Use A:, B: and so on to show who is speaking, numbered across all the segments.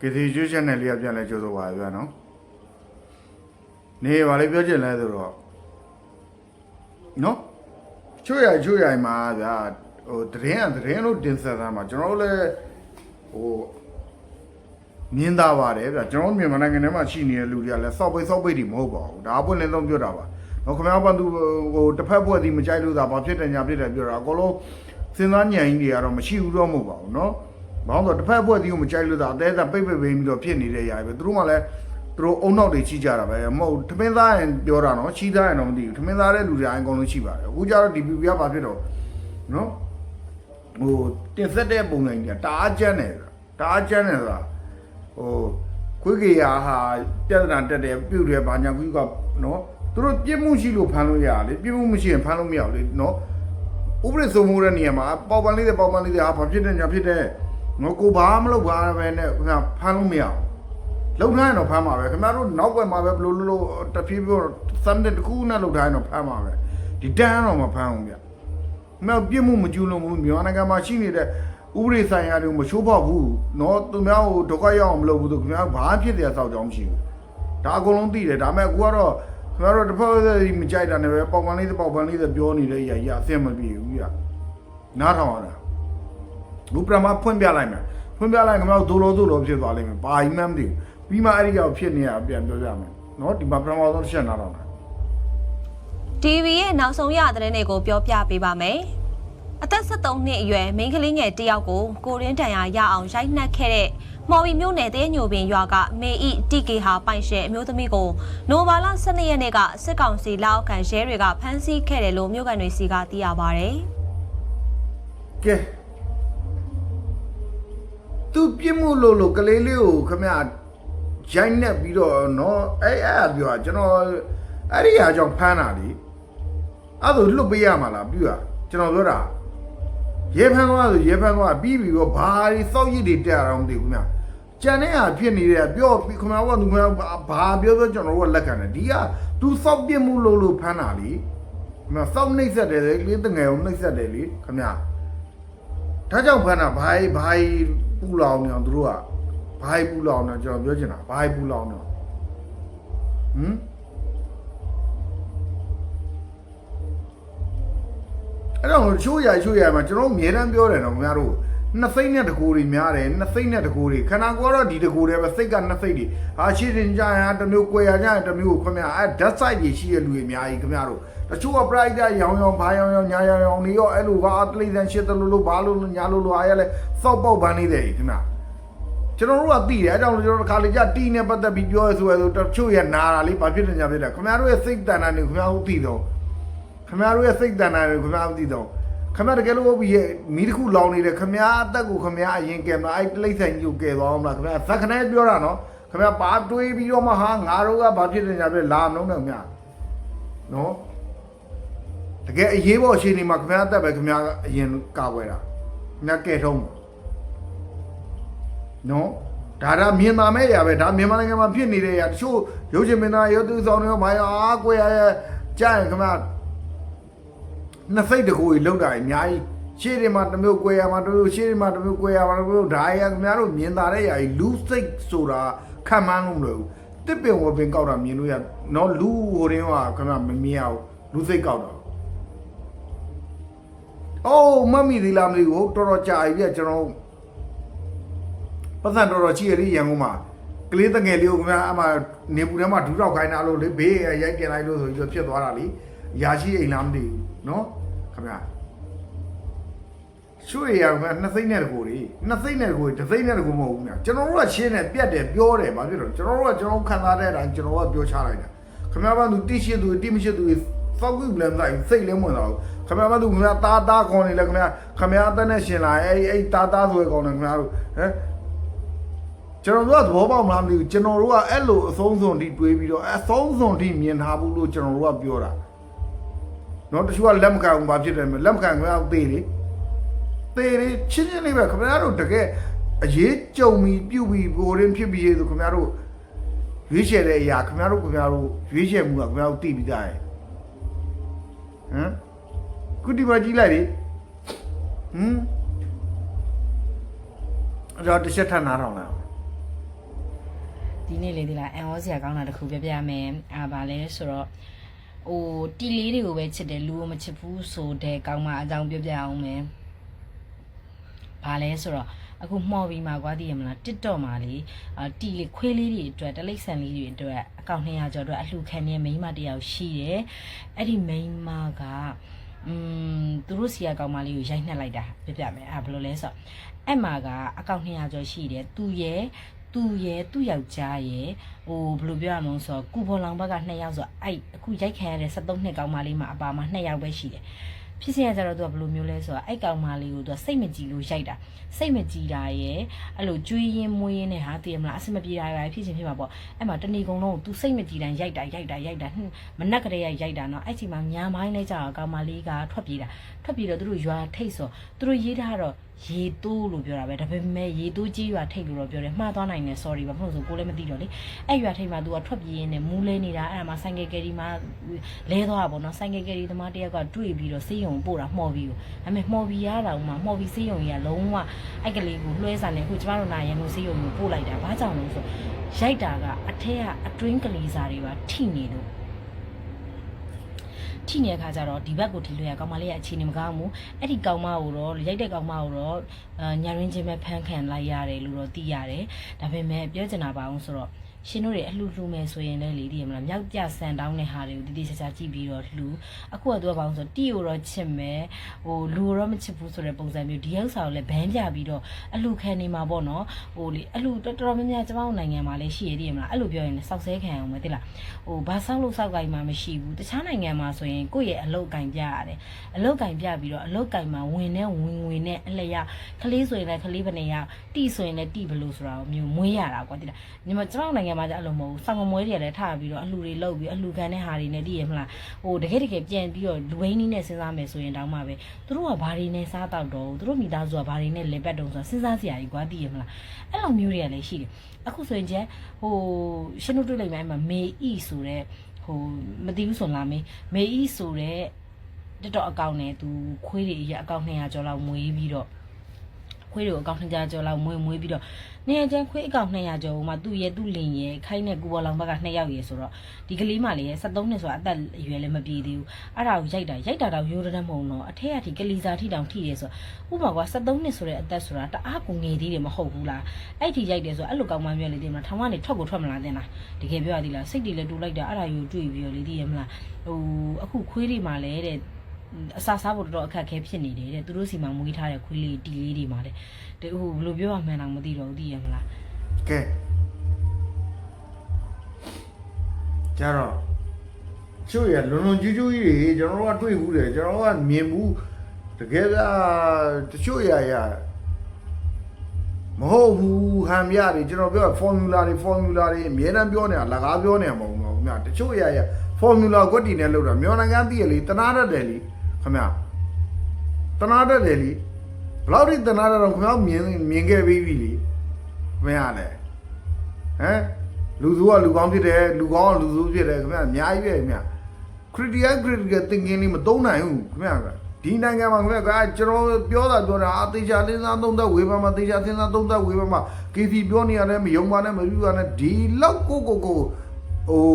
A: ကစီကျွချက်နဲ့လေးကပြန်လဲကြိုးဆိုပါဗျာနော်နေပါလေပြောချင်လဲဆိုတော့နော်ချွတ်ရချွတ်ရမှာဗျာဟိုတရင်ကတရင်လို့တင်ဆက်သားမှာကျွန်တော်တို့လည်းဟိုမြင်သားပါတယ်ဗျာကျွန်တော်တို့မြန်မာနိုင်ငံထဲမှာရှိနေတဲ့လူတွေကလည်းစောက်ပိတ်စောက်ပိတ်တွေမဟုတ်ပါဘူးဒါအပွင့်လင်းဆုံးပြောတာပါနော်ခင်ဗျားဘာသူဟိုတစ်ဖက်ဘွက်ဒီမကြိုက်လို့သာဘာဖြစ်တယ်ညာဖြစ်တယ်ပြောတာအကုန်လုံးစဉ်းစားညံကြီးတွေကတော့မရှိဘူးတော့မဟုတ်ပါဘူးနော် ဘာလို့လဲတစ်ဖက်ဘွက်တီးကိုမကြိုက်လို့သာအသေးသက်ပိတ်ပိတ်ပိတ်ပြီးတော့ဖြစ်နေတဲ့ຢာပဲသူတို့မှလည်းသူတို့အုံနောက်တွေချီကြတာပဲမဟုတ်ထမင်းသားရင်ပြောတာနော်ချီသားရင်တော့မသိဘူးထမင်းသားတဲ့လူတွေအကုန်လုံးရှိပါတယ်အခုကျတော့ဒီ PP ကဘာဖြစ်တော့နော်ဟိုတင်ဆက်တဲ့ပုံစံကြီးကတအားကျန်းတယ်တအားကျန်းတယ်ဆိုတာဟိုခွေးကြီးရာဟာပြဿနာတက်တယ်ပြုတ်တယ်ဘာညာခွေးကနော်သူတို့ပြစ်မှုရှိလို့ဖမ်းလို့ရလေပြစ်မှုမရှိရင်ဖမ်းလို့မရဘူးလေနော်ဥပဒေစိုးမိုးတဲ့နေရာမှာပေါပန်လေးတဲ့ပေါပန်လေးတဲ့ဟာဘာဖြစ်တယ်ညာဖြစ်တယ် ငါကိုဘာမလုပ်ပါပဲနဲ့ခင်ဗျာဖမ်းလို့မရအောင်လုံထားရင်တော့ဖမ်းပါပဲခင်ဗျားတို့နောက်ွယ်မှာပဲဘလို့လို့လို့တဖြည်းဖြည်းစမ်းတဲ့တစ်ခုနဲ့လုံထားရင်တော့ဖမ်းပါပဲဒီတန်းတော့မဖမ်းဘူးဗျမင်းပြစ်မှုမကျူးလွန်ဘူးမြန်မာနိုင်ငံမှာရှိနေတဲ့ဥပဒေဆိုင်ရာတွေကိုမချိုးဖောက်ဘူးเนาะသူများကိုဒုက္ခရောက်အောင်မလုပ်ဘူးသူခင်ဗျားဘာဖြစ်တယ်စောက်ကြောင်းမရှိဘူးဒါအကုန်လုံးသိတယ်ဒါပေမဲ့အခုကတော့ခင်ဗျားတို့တစ်ဖက်သက်မကြိုက်တာနဲ့ပဲပေါက်ပန်းလေးပေါက်ပန်းလေးပြောနေတဲ့အရာကြီးအဆင်မပြေဘူးဗျနားထောင်ရတာ လူပရမဖွင့်ပြလိုက်မယ်ဖွင့်ပြလိုက်ခင်ဗျားတို့ဒိုလိုဒိုလိုဖြစ်သွားလိမ့်မယ်ဘာကြီးမှမသိဘူးပြီးမှအဲ့ဒီရောက်ဖြစ်နေရပြန်ပြောပြမယ်နော်ဒီမှာပရမဆုံးတစ်ချက်နားတော့တာ
B: TV ရဲ့နောက်ဆုံးရတဲ့တဲ့ကိုပြောပြပေးပါမယ်။အသက်73နှစ်အရွယ်မိန်းကလေးငယ်တစ်ယောက်ကိုကိုရင်းတန်ရာရအောင်ရိုက်နှက်ခဲ့တဲ့မော်ဘီမျိုးနယ်တဲညိုပင်ရွာကမေဤတီကေဟာပိုင်ရှင်အမျိုးသမီးကိုနိုဘာလ12ရက်နေ့ကစစ်ကောင်စီလက်အောက်ခံရဲတွေကဖမ်းဆီးခဲ့တယ်လို့မြို့ကန်တွေစီကသိရပါဗျ။
A: ကဲ သူပြစ်မှုလို့လို့ကလေးလေးကိုခင်ဗျာရိုက်နှက်ပြီးတော့နော်အဲ့အဲ့အပြောကျွန်တော်အဲ့ဒီအကြောင်းဖမ်းတာလीအဲ့ဒါလွတ်ပေးရမှာလားပြူอ่ะကျွန်တော်ပြောတာရေဖမ်းသွားဆိုရေဖမ်းသွားပြီးပြီးတော့ဘာတွေစောက်ရည်တွေတက်အောင်မသိဘူးခင်ဗျာကြံတဲ့ဟာဖြစ်နေတဲ့ပြောပြီးခင်ဗျာကသူခင်ဗျာဘာပြောပြောကျွန်တော်တို့ကလက်ခံတယ်ဒီကသူစောက်ပြစ်မှုလို့လို့ဖမ်းတာလीခင်ဗျာစောက်နှိမ့်ဆက်တယ်လေကလေးတငယ်ကိုနှိမ့်ဆက်တယ်လေခင်ဗျာဒါကြောင့်ဖမ်းတာဘာကြီးဘာကြီး ပူလောင်နေအောင်သူတို့ကဘာကြီးပူလောင်နေအောင်ကျွန်တော်ပြောချင်တာဘာကြီးပူလောင်နေအောင်ဟမ်အဲ့တော့ချိုးရချိုးရမှာကျွန်တော်အများတန်းပြောတယ်နော်ခင်ဗျားတို့နှစ်စိမ့်နဲ့တကူတွေများတယ်နှစ်စိမ့်နဲ့တကူတွေခန္ဓာကိုယ်ကတော့ဒီတကူတွေပဲစိတ်ကနှစ်စိမ့်တွေဟာရှိတင်ကြရင်တစ်မျိုးကိုယ်ရကြရင်တစ်မျိုးကိုခင်ဗျာအဲ့ဓာတ်ဆိုင်ကြီးရှိတဲ့လူတွေအများကြီးခင်ဗျားတို့ တချို့က pride ရောင်ရောင်ဘာရောင်ရောင်ညာရောင်ရောင်နေရောအဲ့လိုကအတလိဇန်ရှစ်တလူလို့ဘာလို့ညာလို့လို့အားရလဲစောက်ပေါက်ပန်းနေတယ်ခင်ဗျာကျွန်တော်တို့ကသိတယ်အဲကြောင့်ကျွန်တော်တို့ခါလေကြတီးနဲ့ပတ်သက်ပြီးပြောရဆိုရဆိုတချို့ရနာတာလေးဘာဖြစ်နေကြဖြစ်တယ်ခင်ဗျားတို့ရဲ့စိတ်တန်တာနေခင်ဗျားတို့သိတော့ခမရတို့ရဲ့စိတ်တန်တာတွေခမရမသိတော့ခမရတကယ်လို့ဟုတ်ပြီရဲ့မီးတစ်ခုလောင်နေတယ်ခမရအသက်ကိုခမရအရင်ကဲမလားအဲ့တိလိษံကြီးကိုကဲသွားအောင်မလားခမရဇက်ခနဲ့ပြောတာနော်ခမရပါတွေးပြီးတော့မှဟာငါတို့ကဘာဖြစ်နေကြပြီလာမလို့နဲ့ခမရနော် တကယ်အရေးပေါ်အခြေအနေမှာခမရအသက်ပဲခမရအရင်ကာကွယ်တာခမရကဲထုံးနော်ဒါဒါမြင်သာမဲ့ရပဲဒါမြန်မာနိုင်ငံမှာဖြစ်နေတဲ့အရာတချို့ရုပ်ရှင်မင်းသားရုပ်သူဆောင်တွေရောဘာရောအားကိုရရကြားရင်ခမရနှစ်စိတ်တကူကြီးလောက်တာအများကြီးရှေ့တွေမှာတစ်မျိုးကွဲရမှာတစ်မျိုးရှေ့တွေမှာတစ်မျိုးကွဲရမှာတစ်မျိုးဒါရခင်ဗျားတို့မြင်သာတဲ့ຢာကြီးလူစိတ်ဆိုတာခံမှန်းလို့မလို့ဘူးတစ်ပင်ဝပင်ကောက်တာမြင်လို့ရနော်လူဟိုတင်းကခင်ဗျာမမြင်ရဘူးလူစိတ်ကောက်တာ အိုးမမီဒီလာမလီကိုတော်တော်ကြာပြီပြကျွန်တော်ပတ်စံတော်တော်ကြီးရည်ရန်ကုန်မှာကလေးတငယ်လေးကိုခင်ဗျာအမှနေပူထဲမှာဒူးတော့ခိုင်းတာလို့လေဘေးရိုက်တင်လိုက်လို့ဆိုပြီးဖြစ်သွားတာလေရာရှိအိမ်လားမသိဘူးနော်ခင်ဗျာရွှေရကနှစ်သိန်းနဲ့တကူတွေနှစ်သိန်းနဲ့တကူတွေတစ်သိန်းနဲ့တကူမဟုတ်ဘူးညာကျွန်တော်တို့ကရှင်းတယ်ပြတ်တယ်ပြောတယ်ဘာဖြစ်လို့ကျွန်တော်တို့ကကျွန်တော်ခံစားတဲ့အတိုင်းကျွန်တော်ကပြောချလိုက်တာခင်ဗျားကသူတိရှိသူတိမရှိသူစောက်ကူလည်းမလိုက်စိတ်လည်းမဝင်တော့ ခင်ဗျားကသူခင်ဗျားတားတားခေါ်နေလဲခင်ဗျားခင်ဗျားအသက်နဲ့ရှင်လာအဲ့အဲ့တားတားဆိုရကောင်းတယ်ခင်ဗျားတို့ဟမ်ကျွန်တော်တို့ကသဘောပေါက်မလားမသိဘူးကျွန်တော်တို့ကအဲ့လိုအဆုံးစွန်ထိတွေးပြီးတော့အဆုံးစွန်ထိမြင်ထားဘူးလို့ကျွန်တော်တို့ကပြောတာနော်တချို့ကလက်မခံဘူးဘာဖြစ်တယ်မလဲလက်မခံခင်ဗျားသေတယ်သေတယ်ချင်းချင်းလေးပဲခင်ဗျားတို့တကယ်အရေးကြုံပြီးပြုတ်ပြီးဘိုးရင်းဖြစ်ပြီးရေဆိုခင်ဗျားတို့ရွေးချယ်တဲ့အရာခင်ဗျားတို့ခင်ဗျားတို့ရွေးချယ်မှုကခင်ဗျားတို့သိပြီးသားရဲ့ဟမ် ကုတီပါကြီးလိုက်လေဟမ်အဲ့တော့တစ်ချက်ထပ်နားထောင်လိုက်အောင်
C: ဒီနေ့လေးဒီလားအန်ဩစရာကောင်းတာတစ်ခုပြပြမယ်အာဗာလဲဆိုတော့ဟိုတီလေးတွေကိုပဲချစ်တယ်လူကိုမချစ်ဘူးဆိုတဲ့ကောင်းမအကြောင်းပြပြအောင်မယ်ဘာလဲဆိုတော့အခုမှော်ပြီးမှာကွာတည်ရမလား TikTok မှာလေအာတီလေးခွေးလေးတွေအတွက်တလိပ်ဆန်လေးတွေအတွက်အကောင့်200ကျော်အတွက်အလှခံနေမိန်းမတစ်ယောက်ရှိတယ်အဲ့ဒီမိန်းမက อืมသူတို့စီကကောင်မလေးကိုရိုက်နှက်လိုက်တာပြပြမယ်အဲ့ဘယ်လိုလဲဆိုတော့အဲ့မှာကအကောင့်200ကျော်ရှိတယ်သူရဲ့သူရဲ့သူ့ယောက်ျားရဲ့ဟိုဘယ်လိုပြောရမလဲဆိုတော့ကုဘော်လောင်ဘက်က2ယောက်ဆိုတော့အဲ့အခုရိုက်ခံရတဲ့73နှစ်ကောင်မလေးမှာအပါမှာ2ယောက်ပဲရှိတယ် ဖြစ်စဉ်ကကြတော့သူကဘယ်လိုမျိုးလဲဆိုတော့အဲ့ကောင်မလေးကိုသူကစိတ်မကြည်လို့ရိုက်တာစိတ်မကြည်တာရဲ့အဲ့လိုကြွေးရင်မွေးရင်နဲ့ဟာတည်မလားအဆင်မပြေတာပဲဖြစ်ချင်းဖြစ်မှာပေါ့အဲ့မှာတဏီကုံလုံးကိုသူစိတ်မကြည်တိုင်းရိုက်တာရိုက်တာရိုက်တာဟွန်းမနက်ကလေးရိုက်တာနော်အဲ့ချိန်မှာညာမိုင်းလိုက်ကြတော့ကောင်မလေးကထွက်ပြေးတာထွက်ပြေးတော့သူတို့ရွာထိတ်ဆိုသူတို့ရေးထားတော့ ရေတိုးလို့ပြောတာပဲဒါပေမဲ့ရေတိုးကြီးရွာထိတ်လို့တော့ပြောတယ်မှားသွားနိုင်တယ် sorry ပါမဟုတ်ဆိုကိုလည်းမသိတော့လေအဲ့ရွာထိတ်မှာသူကထွက်ပြေးရင်းနဲ့မူးလဲနေတာအဲ့ဒါမှဆိုင်ကယ်ကယ်ရီမှာလဲသွားတာပေါ့နော်ဆိုင်ကယ်ကယ်ရီသမားတယောက်ကတွေ့ပြီးတော့စေးရုံပို့တာမှော်ပြီးကိုဒါပေမဲ့မှော်ပြီးရတာမှမှော်ပြီးစေးရုံကြီးကလုံးဝအဲ့ကလေးကိုလွှဲစာနေခုကျမတို့နာရန်ကိုစေးရုံကိုပို့လိုက်တာဘာကြောင့်လဲဆိုရိုက်တာကအထက်ကအတွင်းကလေးစာတွေပါထိနေလို့ ထိနေတဲ့ခါကျတော့ဒီဘက်ကိုထိလို့ရကောင်မလေးရဲ့အခြေအနေမကောင်းဘူးအဲ့ဒီကောင်မကိုတော့ရိုက်တဲ့ကောင်မကိုတော့အာညာရင်းချင်းပဲဖမ်းခံလိုက်ရတယ်လို့တော့သိရတယ်ဒါပေမဲ့ပြောချင်တာပါအောင်ဆိုတော့ ရှင်တို့တွေအလှလှမယ်ဆိုရင်လည်းလေဒီရမလားမြောက်ပြဆန်တောင်းတဲ့ဟာတွေကိုတိတိကျကျကြည့်ပြီးတော့လှအခုကသူကဘာလို့ဆိုတီကိုတော့ချစ်မယ်ဟိုလူကိုတော့မချစ်ဘူးဆိုတဲ့ပုံစံမျိုးဒီဥစ္စာကိုလည်းဘန်းပြပြီးတော့အလှခံနေမှာပေါ့နော်ဟိုလေအလှတော်တော်များများကျမတို့နိုင်ငံမှာလည်းရှိရသေးရမလားအဲ့လိုပြောရင်လည်းစောက်ဆဲခံအောင်မယ်တိလားဟိုဘာဆောက်လို့စောက်ကင်မှာမရှိဘူးတခြားနိုင်ငံမှာဆိုရင်ကိုယ့်ရဲ့အလုတ်ကင်ပြရတယ်အလုတ်ကင်ပြပြီးတော့အလုတ်ကင်မှာဝင်နဲ့ဝင်ဝင်နဲ့အလျောက်ကလေးဆိုရင်လည်းကလေးဘယ်နေရတီဆိုရင်လည်းတီဘလို့ဆိုတာမျိုးမွေးရတာကွာတိလားညီမကျမတို့နိုင်ငံမှာကျအဲ့လိုမဟုတ်ဘူးစောင်မွေးတွေလည်းထားပြီးတော့အလှတွေလုတ်ပြီးအလှခံတဲ့ဟာတွေနဲ့တည်ရမလားဟိုတကယ်တကယ်ပြန်ပြီးတော့လူဝင်းနီးနဲ့စဉ်းစားမယ်ဆိုရင်တောင်းမှပဲသူတို့ကဘာတွေနဲ့စားတော့တော့သူတို့မိသားစုကဘာတွေနဲ့လည်ပတ်တုံးဆိုတာစဉ်းစားစရာကြီးကွာတည်ရမလားအဲ့လိုမျိုးတွေကလည်းရှိတယ်အခုဆိုရင်ကျဟိုရှင်းတို့တွေ့လိုက်မယ်အဲ့မှာမေအီဆိုတဲ့ဟိုမသိဘူးဆိုလားမေမေအီဆိုတဲ့တက်တော့အကောင့်နဲ့သူခွေးတွေအရအကောင့်200ကျော်လောက်မွေးပြီးတော့ ခွေးတွေကိုအကောင့်200ကျော်လောက်မွေးမွေးပြီးတော့နေရာချင်းခွေးအကောင့်200ကျော်ဟိုမှာသူ့ရဲ့သူ့လင်ရဲ့ခိုင်းတဲ့ကူဘော်လောင်ဘက်က2ယောက်ရဲ့ဆိုတော့ဒီကလေးမလေးရဲ့73နှစ်ဆိုတာအသက်အရွယ်လည်းမပြေသေးဘူးအဲ့ဒါကိုရိုက်တာရိုက်တာတော့ရိုးရတဲ့မဟုတ်တော့အထက်ကထိကလီစာထိတောင်ထိရဲဆိုဥပမာကွာ73နှစ်ဆိုတဲ့အသက်ဆိုတာတအားကိုငယ်သေးတယ်မဟုတ်ဘူးလားအဲ့ထိရိုက်တယ်ဆိုအဲ့လိုကောင်းမှမျိုးလေးတင်မလားထောင်ကနေထွက်ကိုထွက်မလားတင်လားတကယ်ပြောရသေးလားစိတ်တွေလည်းတူလိုက်တာအဲ့ဒါယူတွေ့ပြီးတော့လေသိရမလားဟိုအခုခွေးတွေမှာလည်းတဲ့ အစာစားဖို့တော်တော်အခက်အခဲဖြစ်နေတယ်တဲ့သူတို့စီမှာမွေးထားတဲ့ခွေးလေးတီလေးတွေမှာတဲ့ဒီဟိုဘယ်လိုပြောရမှန်းတော့မသိတော့ဘူးသိရမလား
A: ကဲကြတော့ချို့ရလွန်လွန်ကျူးကျူးကြီးတွေကျွန်တော်တို့ကတွေ့ဘူးတယ်ကျွန်တော်တို့ကမြင်ဘူးတကယ်ကတချို့ရရမဟုတ်ဘူးဟန်ပြတွေကျွန်တော်ပြော formula တွေ formula တွေအများတန်းပြောနေတာလကားပြောနေတာမဟုတ်ဘူးခင်ဗျာတချို့ရရ formula ကွက်တီနဲ့လောက်တာမြန်မာနိုင်ငံတည်ရလေတနာတတ်တယ်လေ ခင်ဗျာတနာတတ်တယ်လေဘယ်လောက်ထိတနာတတ်တော့ခင်ဗျာမြင်မြင်ခဲ့ပြီးပြီလေမရလဲဟမ်လူစုကလူကောင်းဖြစ်တယ်လူကောင်းကလူစုဖြစ်တယ်ခင်ဗျာအများကြီးပဲခင်ဗျာ critical critical thinking လေးမသုံးနိုင်ဘူးခင်ဗျာဒီနိုင်ငံမှာခင်ဗျာကကျွန်တော်ပြောတာပြောတာအသေးချာလင်းစားသုံးသက်ဝေဖန်မှာသေချာသင်းစားသုံးသက်ဝေဖန်မှာ KC ပြောနေရတယ်မယုံပါနဲ့မပြူပါနဲ့ဒီလောက်ကိုကိုကိုဟို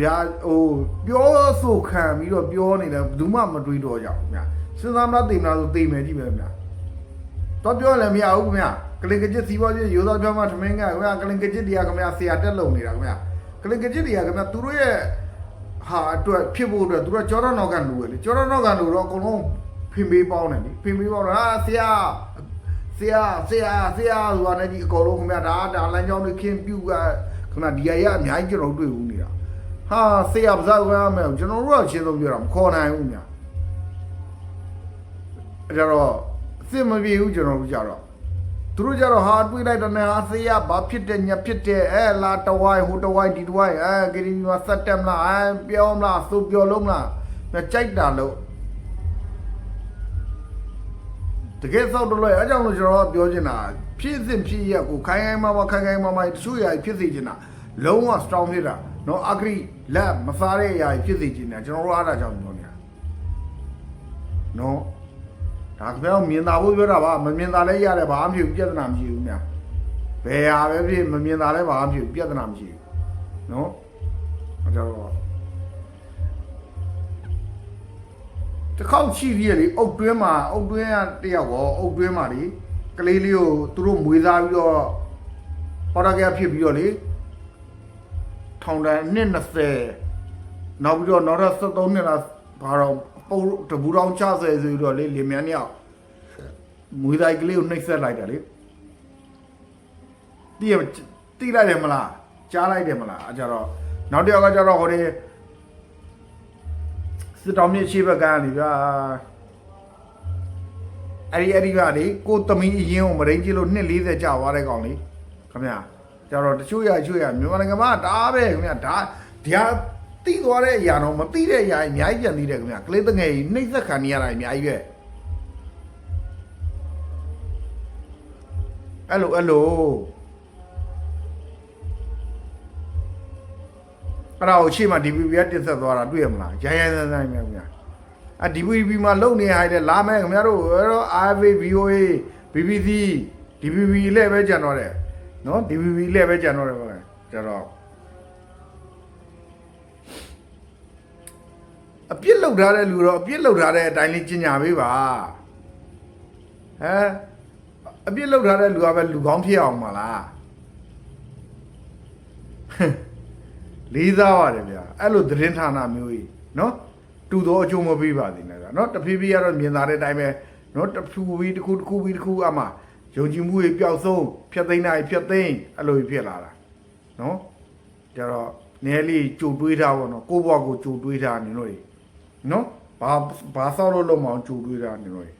A: ဗျာဟိုပြောဆိုခံပြီးတော့ပြောနေတယ်ဘယ်သူမှမတွေးတော့ကြဘူးခင်ဗျာစဉ်းစားမလားသိမလားဆိုသိမယ်ကြည့်မယ်ခင်ဗျာတော့ပြောလည်းမရဘူးခင်ဗျကလင်ကကြစ်စီပွားချင်းရိုးသားပြောမှထမင်းကခင်ဗျကလင်ကကြစ်တရားခင်ဗျဆရာတက်လုံနေတာခင်ဗျကလင်ကကြစ်တရားခင်ဗျသူတို့ရဲ့ဟာအတွက်ဖြစ်ဖို့အတွက်သူတို့ကြောတော့နောက်ကလူပဲလေကြောတော့နောက်ကလူတော့အကုန်လုံးဖင်ပေးပေါင်းတယ်လေဖင်ပေးပေါင်းတော့ဟာဆရာဆရာဆရာဆရာဆိုတာနဲ့ဒီအကုန်လုံးခင်ဗျဒါဒါလမ်းကြောင်းတွေခင်းပြူကခင်ဗျဒီရရအများကြီးကျွန်တော်တွေ့ဘူးနေတာ ဟာဆရာပါးစားရမယ်ကျွန်တော်တို့ကရှင်းဆုံးပြောတာမခေါ်နိုင်ဘူးညာအဲ့တော့အစ်မပြေဘူးကျွန်တော်တို့ကြတော့သူတို့ကြတော့ဟာတွေးလိုက်တော့ねဟာဆေးရဘာဖြစ်တယ်ညဖြစ်တယ်အဲလာတဝိုင်းဟိုတဝိုင်းဒီတဝိုင်းအဲဂရီမစက်တက်မလားအဲပြောမလားသို့ပြောလုံးမလားမကြိုက်တာလို့တကယ်သောက်တော့လဲအဲကြောင့်လို့ကျွန်တော်ကပြောချင်တာဖြစ်စဉ်ဖြစ်ရကိုခိုင်ခိုင်မာမာခိုင်ခိုင်မာမာတချို့ຢာဖြစ်စေချင်တာလုံးဝ strong ဖြစ်တာနော်အဂရိ လက်မစားတဲ့ຢာဖြစ်စေချင်တာကျွန်တော်တို့အားဒါကြောင့်ပြောနေတာနော်ဒါခင်ဗျားတို့မြင်သာဖို့ပြောတာပါမမြင်သာလည်းရတယ်ဘာမှမဖြစ်ဘူးပြဿနာမရှိဘူးများဘယ်ဟာပဲဖြစ်မမြင်တာလည်းဘာမှမဖြစ်ဘူးပြဿနာမရှိဘူးနော်အဲကြတော့တစ်ခေါက်ရှိသေးရလေအုတ်တွင်းမှာအုတ်တွင်းကတယောက်ရောအုတ်တွင်းမှာလေကလေးလေးကိုသူတို့မွေးစားပြီးတော့ဟော်ရကဖြစ်ပြီးတော့လေ ထောင်တန်းနှစ်20နောက်ပြီးတော့နောက်တော့73နှစ်လားဘာတော့ပုံတဘူးတောင်ချဆယ်ဆိုပြီးတော့လေလင်မြန်းမြောက်မွေးသားကလေးကိုနှိပ်စက်လိုက်တာလေတီးရတီးလိုက်တယ်မလားကြားလိုက်တယ်မလားအဲကြတော့နောက်တစ်ယောက်ကကြတော့ဟိုဒီစစ်တော်မြင့်ရှိဘက်ကနေဗျာအဲ့ဒီအဲ့ဒီကလေကိုသမီးအရင်ကိုမရင်းကြီးလို့240ကြာသွားတဲ့ကောင်လေခင်ဗျာ ကြတော့တချို့ရချို့ရမြန်မာနိုင်ငံမှာဒါပဲခင်ဗျာဒါဒီဟာတိသွားတဲ့အရာတော့မတိတဲ့အရာအများကြီးပြန်သေးတယ်ခင်ဗျာကလေးတငယ်ကြီးနှိမ့်သက်ခံနေရတာအများကြီးပဲအဲ့လိုအဲ့လိုအဲ့ဒါကိုရှေ့မှာ DVB ကတင်ဆက်သွားတာတွေ့ရမလားရိုင်းရိုင်းဆန်းဆန်းများခင်ဗျာအ DVB မှာလုံနေဟိုက်တဲ့လာမယ်ခင်ဗျားတို့အဲ့တော့ RV VOA BBC DVB လည်းပဲကြံတော့တယ် နော် DVB လည်းပဲကြံတော့တယ်ဗျာကြတော့အပြစ်လောက်ထားတဲ့လူတော့အပြစ်လောက်ထားတဲ့အတိုင်းလေးကျင်ညာပေးပါဟမ်အပြစ်လောက်ထားတဲ့လူကပဲလူကောင်းဖြစ်အောင်မလားလေးစားပါတယ်ဗျာအဲ့လိုသတင်းဌာနမျိုးကြီးနော်တူတော့အကျိုးမပေးပါသေးနဲ့ဗျာနော်တဖြည်းဖြည်းကတော့မြင်သာတဲ့အတိုင်းပဲနော်တစ်ခုပြီးတစ်ခုတစ်ခုပြီးတစ်ခုအမှ ယုံကြည်မှုတွေပျောက်ဆုံးဖြတ်သိမ်းတာတွေဖြတ်သိမ်းအဲ့လိုကြီးဖြစ်လာတာနော်ကြတော့နည်းလေးကြိုတွေးထားပါတော့ကိုယ့်ဘဝကိုကြိုတွေးထားနေလို့လေနော်ဘာဘာဆောက်လို့လုံးမအောင်ကြိုတွေးထားနေလို့လေ